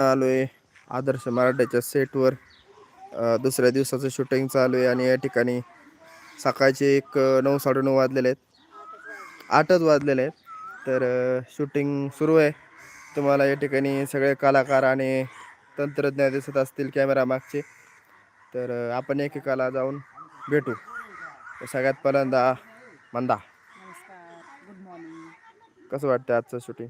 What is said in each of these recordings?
आलो आहे आदर्श मराठ्याच्या सेटवर दुसऱ्या दिवसाचं शूटिंग चालू आहे आणि या ठिकाणी सकाळचे एक नऊ साडेनऊ वाजलेले आहेत. आठच वाजलेले आहेत. तर शूटिंग सुरू आहे. तुम्हाला या ठिकाणी सगळे कलाकार आणि तंत्रज्ञ दिसत असतील कॅमेरा मागचे. तर आपण एकेकाला जाऊन भेटू. सगळ्यात पहिल्यांदा मंदा. कसं वाटतं आजचं शूटिंग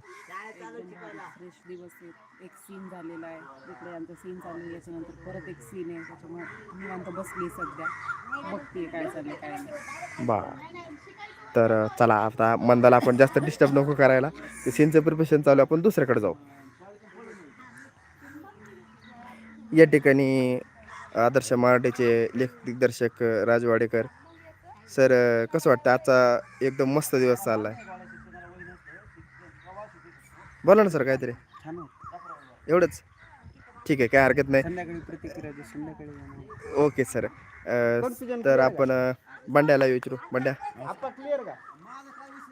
फ्रेश दिवस आहे एक सीन झालेला आहे. इकडे आमचा सीन चालू आहे. याच्यानंतर परत एक सीन आहे. त्याच्यामुळे निवांत बसली सध्या. बघते काय चाललंय काय नाही. बा. तर चला आता मंदाला आपण जास्त डिस्टर्ब नको करायला. ते सीनचं प्रिपरेशन चालू आहे, आपण दुसऱ्याकडे जाऊ. या ठिकाणी आदर्श मराठीचे लेख दिग्दर्शक अ, राज वाडेकर सर कसं वाटतं? आजचा एकदम मस्त दिवस चाललाय. बोला ना सर काहीतरी. छान एवढंच. ठीक आहे काय हरकत नाही. संध्याकाळी प्रतिक्रिया दे, संध्याकाळी ओके सर. तर आपण अ, बंड्याला विचारू. बंड्या.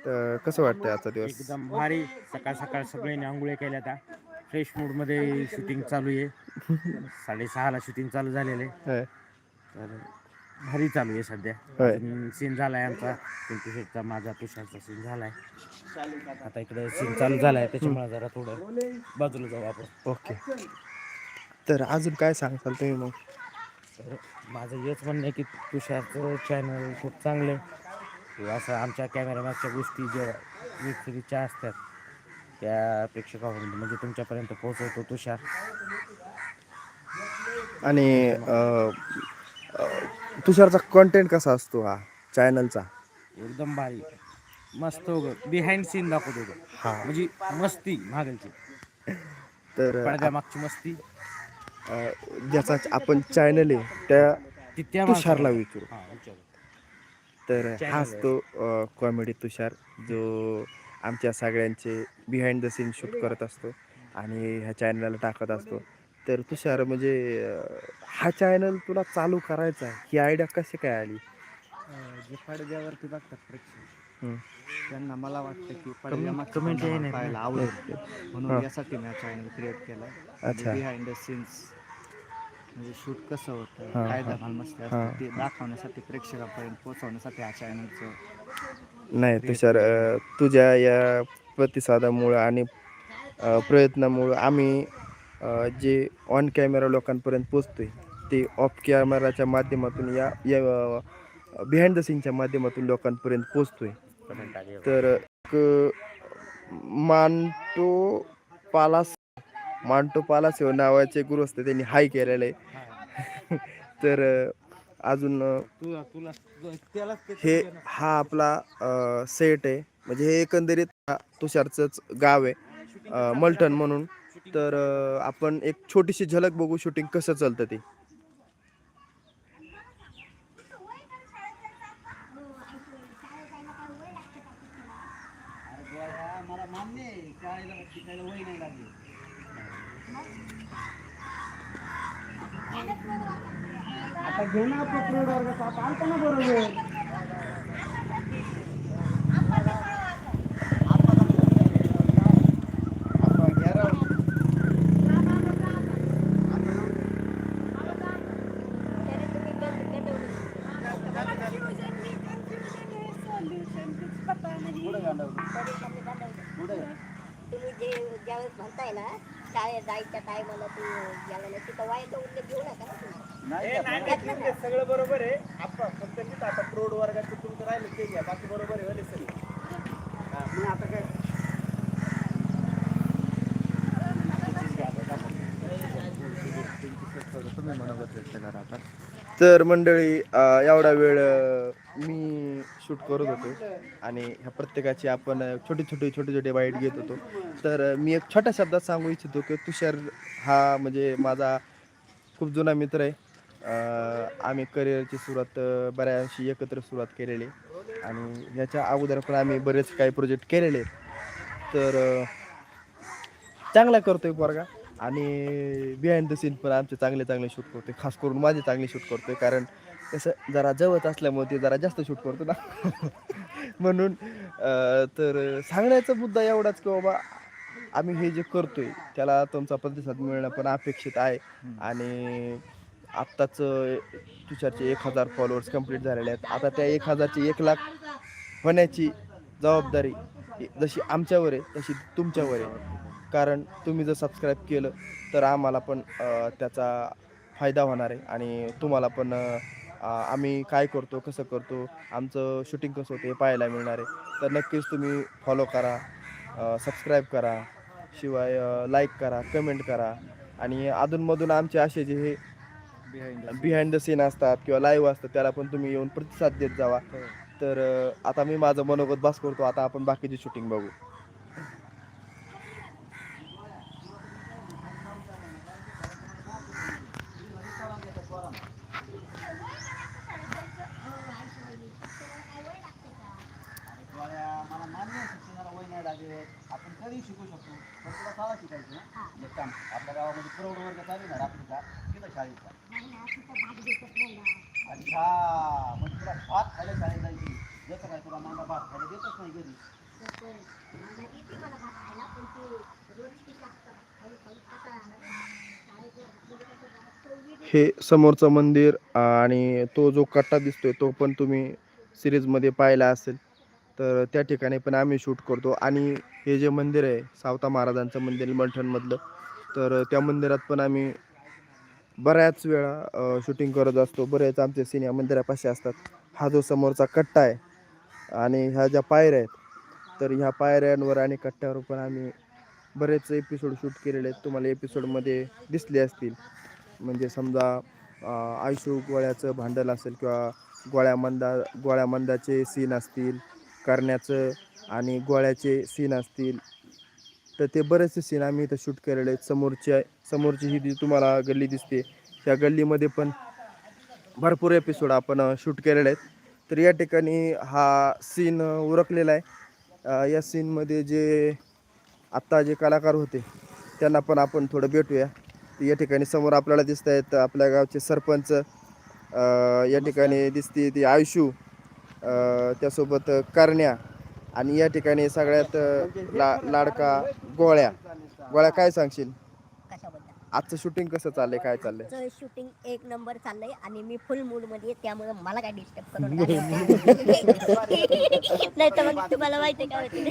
तर कसं वाटतं आजचा दिवस? एकदम भारी. सकाळ सकाळ सगळ्यांनी आंघोळ्या केल्या आता. फ्रेश मूडमध्ये शूटिंग चालू आहे. साडेसहाला शूटिंग चालू झालेलं आहे. होय. तर भारी चालू आहे सध्या. होय. सीन झालाय आमचा. पिंटू शेटचा माझा तुषारचा सीन झालाय. आता इकडे सीन चालू झालाय त्याच्यामुळे जरा थोडं बाजूला जाऊ आपण. ओके. तर अजून काय सांगताल तुम्ही मग? तर माझं हेच म्हणणं आहे की तुषारचं चॅनल खूप चांगलं आहे. असं आमच्या कॅमेरामॅनच्या गोष्टी ज्या वेब सिरीजच्या असतात त्या प्रेक्षकापर्यंत म्हणजे तुमच्यापर्यंत पोहोचवतो तुषार. आणि अ, तुषारचा कंटेंट कसा असतो हा चॅनलचा एकदम भारी. मस्त बिहाइंड सीन दाखवतो तो हा. म्हणजे मस्ती मागलची. तर पडद्या मागची मस्ती. अ, ज्याचा आपण चॅनल आहे त्या ती त्या तुषारला माणसाला- विचारू. हा, विचारू. तर हाच. तो कॉमेडी तुषार जो आमच्या सगळ्यांचे बिहाइंड द सीन शूट करत असतो आणि ह्या चॅनलला टाकत असतो. तर तुषार म्हणजे हा चॅनल तुला चालू करायचा आहे ही आयडिया कशी काय आली जे पडद्यावरती बघतात प्रेक्षक हम्म. त्यांना मला वाटतं की पडद्यामागचं. पाहायला आवडेल म्हणून हा. यासाठी मी चॅनल क्रिएट केलाय अच्छा. बिहाइंड द सीन्स म्हणजे शूट कसं होतं हा, काय हा. धमाल मस्ती हा. असते ते दाखवण्यासाठी प्रेक्षकापर्यंत पोहोचवण्यासाठी हा चॅनलचं नाही तुषार अ, तुझ्या या प्रतिसादामुळं आणि अ, प्रयत्नामुळं आम्ही जे ऑन कॅमेरा लोकांपर्यंत पोचतोय ते ऑफ कॅमेराच्या माध्यमातून या या बिहाइंड द सीनच्या माध्यमातून लोकांपर्यंत आली आहे. तर क- मांटो पालास मांटो पालास नावाचे गुरु असते त्यांनी हाय केलेलं आहे. तर अजून हे हा आपला सेट आहे. म्हणजे हे एकंदरीत हा तुषारचंच गाव आहे अ, मलटण म्हणून. तर आपण एक छोटीशी झलक बघू शूटिंग कसं चालतं ते. आता घे आपलं आलता ना बरोबर. तुम्ही जे ज्यावेळेस म्हणताय ना शाळेत जायच्या टायमाला तू ज्यावेळेला तिथं वायाचा उल्लेख घेऊ नका ना तुम्ही. सगळं बरोबर आहे. आपण फक्त आता प्रौढ वर्गाचं तुमचं राहिलं ते घ्या. बाकी बरोबर आहे मग आता काय? तर मंडळी एवढा वेळ मी शूट करत होतो. आणि ह्या प्रत्येकाची आपण छोटे छोटे छोटे छोटे बाईट घेत होतो. तर मी एक छोट्या शब्दात सांगू इच्छितो की तुषार हा म्हणजे माझा खूप जुना मित्र आहे. आम्ही करिअरची सुरुवात बऱ्याशी बऱ्याचशी एकत्र सुरुवात केलेली आणि ह्याच्या अगोदर पण आम्ही बरेच काही प्रोजेक्ट केलेले तर चांगला करतोय पोरगा. आणि बिहाइंड द सीन पण आमचे चांगले चांगले शूट करतोय. खास करून माझे चांगले शूट करतोय. कारण कसं जरा जवळ असल्यामुळे ते जरा जास्त शूट करतो ना. म्हणून तर सांगण्याचा मुद्दा एवढाच की बाबा आम्ही हे जे करतोय त्याला तुमचा प्रतिसाद मिळणं पण अपेक्षित आहे. आणि आत्ताच तुषारचे एक हजार फॉलोअर्स कंप्लीट झालेले आहेत. आता त्या एक हजारचे एक लाख होण्याची जबाबदारी जशी आमच्यावर आहे तशी तुमच्यावर आहे. कारण तुम्ही जर सबस्क्राईब केलं तर आम्हाला पण त्याचा फायदा होणार आहे. आणि तुम्हाला पण आम्ही काय करतो कसं करतो आमचं शूटिंग कसं होतं हे पाहायला मिळणार आहे. तर नक्कीच तुम्ही फॉलो करा सबस्क्राईब करा. शिवाय लाईक करा कमेंट करा. आणि अधूनमधून आमचे असे जे हे बिहाइंड द सीन असतात किंवा लाईव्ह असतात त्याला पण तुम्ही येऊन प्रतिसाद देत जावा. तर अ, आता मी माझं मनोगत बस करतो आता आपण बाकीची शूटिंग बघू मला मान्य आहे शिक्षणाला वय नाही लागत आपण कधी शिकू शकतो पण तुला शाळा शिकायची ना एक काम आपल्या गावामध्ये प्रौढ वर्ग चालू ना रात्रीचा तिथं शाळेचा अच्छा मग तुला भात खायला शाळेत जायची. जसं काय तुला मामा भात खायला देतच नाही घरी. हे समोरचं मंदिर आणि तो जो कट्टा दिसतोय तो पण तुम्ही सिरीजमध्ये पाहिला असेल. तर त्या ठिकाणी पण आम्ही शूट करतो. आणि हे जे मंदिर आहे सावता महाराजांचं मंदिर मंठणमधलं तर त्या मंदिरात पण आम्ही बऱ्याच वेळा शूटिंग करत असतो. बरेच आमचे सिनेमा मंदिरापाशी असतात. हा जो समोरचा कट्टा आहे आणि ह्या ज्या पायऱ्या आहेत तर ह्या पायऱ्यांवर आणि कट्ट्यावर पण आम्ही बरेच एपिसोड शूट केलेले आहेत. तुम्हाला एपिसोडमध्ये दिसले असतील. म्हणजे समजा आयुषू गोळ्याचं भांडण असेल किंवा गोळ्या मंदा गोळ्या मंदाचे सीन असतील करण्याचं आणि गोळ्याचे सीन असतील तर ते बरेचसे सीन आम्ही इथं शूट केलेले आहेत. समोरच्या समोरची ही जी तुम्हाला गल्ली दिसते त्या गल्लीमध्ये पण भरपूर एपिसोड आपण शूट केलेले आहेत. तर या ठिकाणी हा सीन उरकलेला आहे. या सीनमध्ये जे आत्ता जे कलाकार होते त्यांना पण आपण थोडं भेटूया. या ठिकाणी समोर आपल्याला दिसत आहेत आपल्या गावचे सरपंच. या ठिकाणी दिसते ती आयुषू. त्यासोबत करण्या. आणि या ठिकाणी सगळ्यात अं, ला लाडका गोळ्या. गोळ्या काय सांगशील? कशाबद्दल? आजचं शूटिंग कसं चाललंय? काय चाललंय? शूटिंग एक नंबर चाललंय आणि मी फुल मूडमध्ये आहे, त्यामुळे मला काय डिस्टर्ब करू नका. नाही तर मग तुम्हाला माहिती काय होते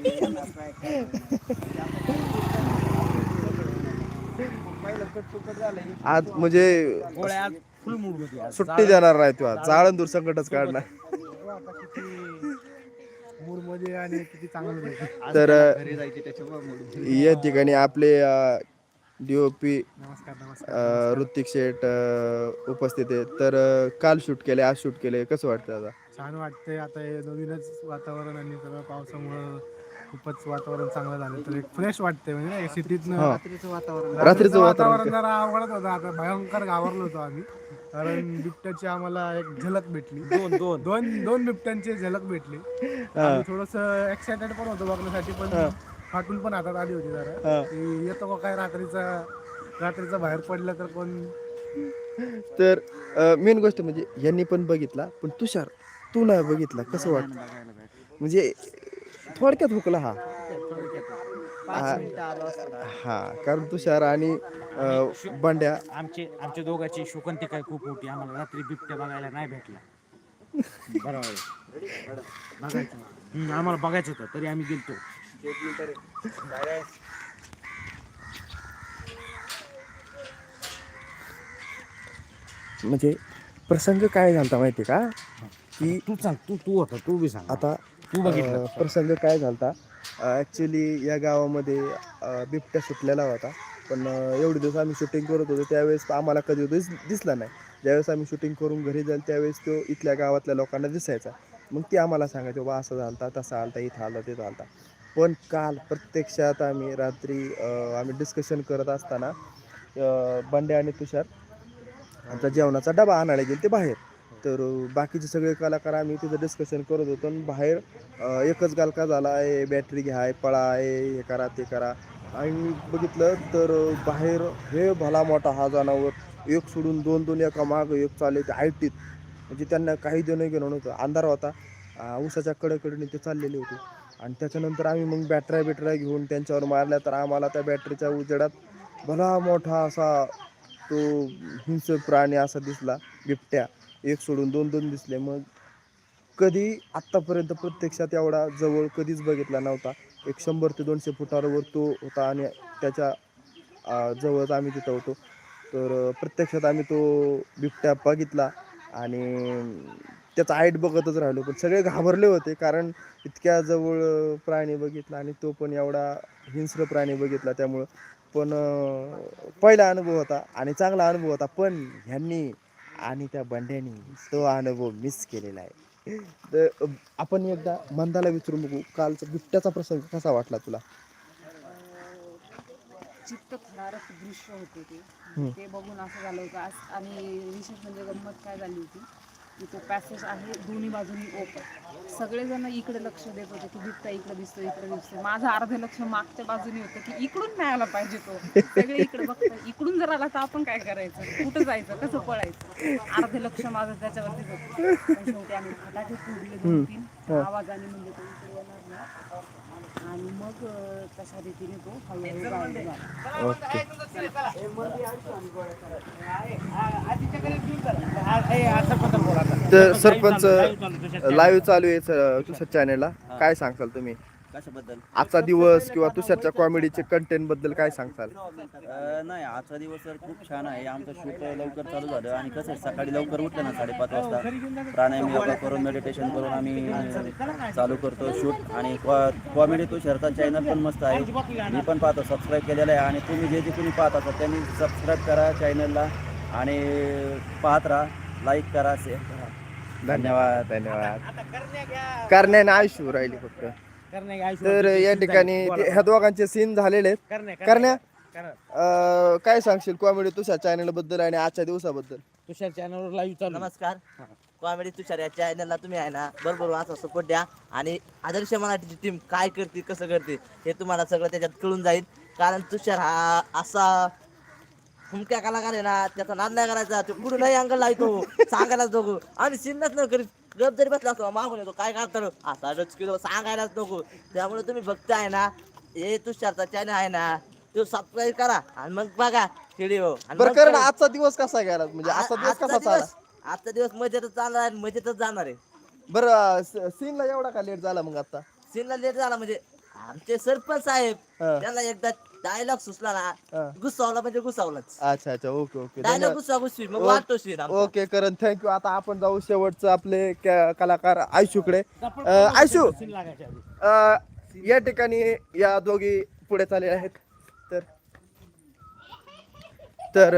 आज म्हणजे गोळ्या आज फुल मूडमध्ये आज. सुट्टी देणार नाही तू आज. चाळण दूर संकटच काढणार. मूडमध्ये आणि किती चांगलं तर घरी जायची त्याच्यामुळे या ठिकाणी आपले डी ओ पी नमस्कार नमस्कार ऋतिक शेठ अ, उपस्थित आहेत. तर अ, काल शूट केले आज शूट केले. कसं वाटतं आता? छान वाटतंय. आता हे नवीनच वातावरण आणि सगळं पावसामुळं खूपच वातावरण चांगलं झालं. तर एक फ्रेश वाटतंय. म्हणजे नाही सिटीतनं. रात्रीचं वातावरण. रात्रीचं वातावरण जरा अवघडच होतं. आता भयंकर घाबरलो होतो आम्ही. कारण बिबट्याची आम्हाला एक झलक भेटली. दोन दोन. दोन दोन बिबट्यांची झलक भेटली. थोडस एक्सायटेड पण होतो बघण्यासाठी पण फाटून पण हातात आली होती जरा. हा. की येतो का काय रात्रीचा रात्रीचा बाहेर पडलं तर कोण? तर मेन गोष्ट म्हणजे यांनी पण बघितला पण तुषार तू नाही बघितला. कसं वाटतं? म्हणजे थोडक्यात हुकला हा. हा. हा, कारण तुषार आणि अ, बंड्या. आमचे आमच्या दोघांची शोकंती काय खूप मोठी आम्हाला रात्री बिबट्या बघायला नाही भेटला. बरोबर आहे. बघायचं. हम्म, आम्हाला बघायचं होतं तरी आम्ही गेलतो. म्हणजे प्रसंग काय झालता माहिती का? की तू सांग तू तू होता तू बी सांग. आता तू बघितलं. प्रसंग काय झालता? ॲक्च्युली या गावामध्ये बिबट्या सुटलेला होता. पण अ, एवढे दिवस आम्ही शूटिंग करत होतो त्यावेळेस आम्हाला कधी दिस दिसला नाही. ज्यावेळेस आम्ही शूटिंग करून घरी जाईल त्यावेळेस तो इथल्या गावातल्या लोकांना दिसायचा. मग ते आम्हाला सांगायचे बाबा असं झालता तसा आलता इथं आलता तिथं आलता. पण काल प्रत्यक्षात आम्ही रात्री आम्ही डिस्कशन करत असताना बंडे बंड्या आणि तुषार आमचा जेवणाचा डबा आणायला गेले ते बाहेर. तर बाकीचे सगळे कलाकार आम्ही तिथं डिस्कशन करत होतो आणि बाहेर एकच गालका झाला आहे बॅटरी घ्या आहे पळा आहे हे करा ते करा. आणि बघितलं तर बाहेर हे भला मोठा हा जनावर एक सोडून दोन दोन एका माग एक चालले ते आयटीत. म्हणजे त्यांना काही देणं घेणं नव्हतं. अंधार होता. अ, ऊसाच्या ते चाललेले होते. आणि त्याच्यानंतर आम्ही मग बॅटऱ्या बिटऱ्या घेऊन त्यांच्यावर मारल्या तर आम्हाला त्या बॅटरीच्या उजेडात भला मोठा असा तो हिंस प्राणी असा दिसला बिबट्या. एक सोडून दोन दोन दिसले मग कधी आत्तापर्यंत प्रत्यक्षात एवढा जवळ कधीच बघितला नव्हता. एक शंभर ते दोनशे फुटावर तो होता आणि त्याच्या जवळच आम्ही तिथं होतो. तर प्रत्यक्षात आम्ही तो बिबट्या बघितला आणि त्याचा आईट बघतच राहिलो. पण सगळे घाबरले होते कारण इतक्या जवळ प्राणी बघितला आणि तो पण एवढा हिंस्र प्राणी बघितला त्यामुळं. पण पहिला अनुभव होता आणि चांगला अनुभव होता. पण ह्यांनी आणि त्या बंड्यानी तो अनुभव मिस केलेला आहे. तर आपण एकदा मंदाला विचारून बघू कालचा बिबट्याचा प्रसंग कसा वाटला तुला? चित्त थरारक दृश्य होते ते. ते बघून असं झालं होतं. आणि विशेष म्हणजे गंमत काय झाली होती? तो पॅसेज आहे दोन्ही बाजूनी ओपन सगळेजण इकडे लक्ष देत होते की बिबटा इकडे दिसतो इकडे दिसतो माझं अर्धे लक्ष मागच्या बाजूने होतं की इकडून नाही आला पाहिजे तो. सगळे इकडे बघतात इकडून जर आला तर आपण काय करायचं? कुठं जायचं? कसं पळायचं? अर्धे लक्ष माझं त्याच्यावरतीच होतं. पण शेवटी आम्ही फटाके फोडले दोन तीन. आवाजाने म्हणजे तो इकडे येणार नाही. आणि मग तशा रीतीने तो हळूहळू गायब झाला ओके. तर सरपंच लाईव्ह चालू आहे स- तुषार चॅनेलला काय सांगताल तुम्ही? कशाबद्दल? आजचा दिवस किंवा तुषारच्या कॉमेडीचे कंटेंटबद्दल काय सांगताल? अ, नाही आजचा दिवस तर खूप छान आहे. आमचं शूट लवकर चालू झालं आणि कसं आहे, सकाळी लवकर उठलं ना साडेपाच वाजता. प्राणायाम योगा करून मेडिटेशन करून आम्ही चालू करतो शूट आणि कॉमेडी तो शर्ता चॅनल पण मस्त आहे. मी पण पाहतो सबस्क्राईब केलेलं आहे. आणि तुम्ही जे जे कोणी पाहत असाल त्यांनी सबस्क्राईब करा चॅनलला आणि पाहत राहा लाईक करा शेअर करा. धन्यवाद धन्यवाद. करण्याने आयुष्य राहिली फक्त. तर या ठिकाणी ह्या दोघांचे सीन झालेले आहेत. करण्या अं, काय सांगशील कॉमेडी तुषार चॅनलबद्दल आणि आजच्या दिवसाबद्दल? तुषार चॅनलवर लाईव्ह चालू. नमस्कार. कॉमेडी तुषार या चॅनलला तुम्ही आहे ना बरोबर असा सपोर्ट द्या. आणि आदर्श मराठीची टीम काय करते कसं करते हे तुम्हाला सगळं त्याच्यात कळून जाईल. कारण तुषार हा असा हुमक्या कलाकार आहे ना त्याचा नाद नाही करायचा तो पुढे नाही अंगल लावतो सांगायलाच नको. आणि सिन्नच न करीत. गप जरी बसला असतो मागून येतो काय करतो? असा डचकिलो सांगायलाच नको. त्यामुळे तुम्ही बघताय ना हे तुषारचा चॅनल आहे ना तो सबस्क्राईब करा आणि मग बघा व्हिडिओ बरं कर. ना आजचा दिवस कसा गेला? म्हणजे आजचा दिवस कसा चालला आजचा दिवस मजेतच चालणार आहे मजेतच जाणार आहे. बरं सीनला एवढा का लेट झाला मग आता? सीनला लेट झाला म्हणजे आमचे सरपंच साहेब. त्यांना एकदा डायलॉग सुचला. ना. गुस्सावला म्हणजे गुस्सावलाच. अच्छा अच्छा. Okay okay. डायलॉग गुस्सा गुस्सी मग वाटतो आमचा. ओके करण. थँक्यू आता आपण जाऊ शेवटचं आपले कलाकार आयशूकडे आयशू या ठिकाणी या दोघी पुढे चालले आहेत. तर तर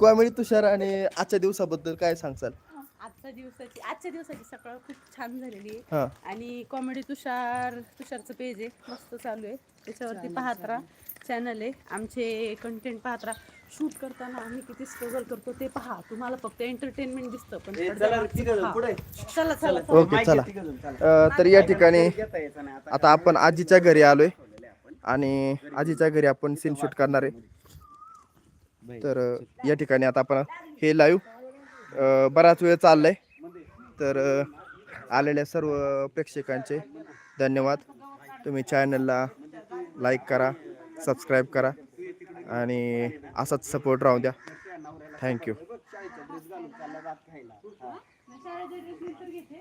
कॉमेडी तुषार आणि आजच्या दिवसाबद्दल काय सांगसाल? आजच्या दिवसाची आजच्या दिवसाची सकाळ खूप छान झालेली आहे. हा. आणि कॉमेडी तुषार तुषारचं पेज आहे मस्त चालू आहे. त्याच्यावरती पाहत राहा चॅनल आहे. आमचे कंटेंट पाहत राहा शूट करताना आम्ही किती स्ट्रगल करतो ते पहा. तुम्हाला फक्त एंटरटेनमेंट दिसतं पण. चला चला चला. ओके चला. अं, तर या ठिकाणी आता आपण आजीच्या घरी आलोय. आणि आजीच्या घरी आपण सीन शूट करणार आहे. तर अं, या ठिकाणी आता आपण हे लाईव्ह बराच वेळ चाललाय. तर आलेल्या सर्व प्रेक्षकांचे धन्यवाद. तुम्ही चॅनलला लाईक करा सबस्क्राईब करा आणि असाच सपोर्ट राहू द्या. थँक्यू घेते